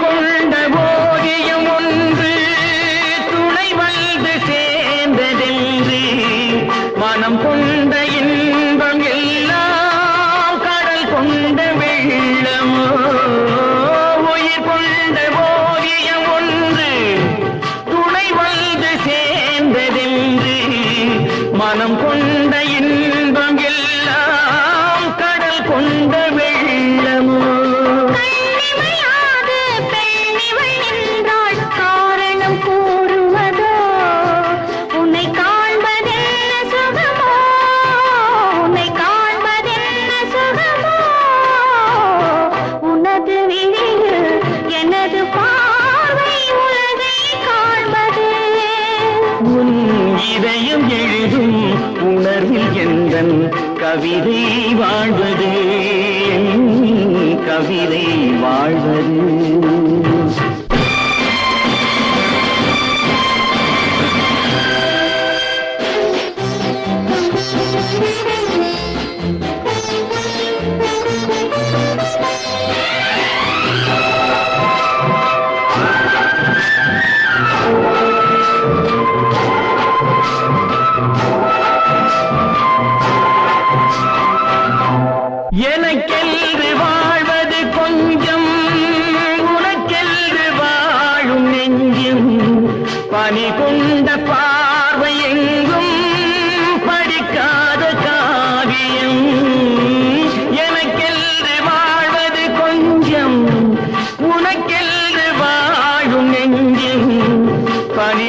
கொண்ட ஓவியம் ஒன்று துணை வந்து சேர்ந்ததென்று. மனம் கொண்ட இன்பம் எல்லாம் கடல் கொண்ட வெள்ளமோ உயிர் கொண்ட ஓவியம் ஒன்று துணை வந்து சேர்ந்ததென்று. மனம் கொண்ட இதயம் எழுதும் உணர்வில் எந்தன் கவிதை வாழ்வது? கவிதை வாழ்வது? எனக்கென்று வாழ்வது கொஞ்சம் உனக்கென்று வாழும் நெஞ்சும் பணி கொண்ட பார்வை எங்கும் படிக்காத காவியம். எனக்கென்று வாழ்வது கொஞ்சம் உனக்கென்று வாழும் நெஞ்சும் பணி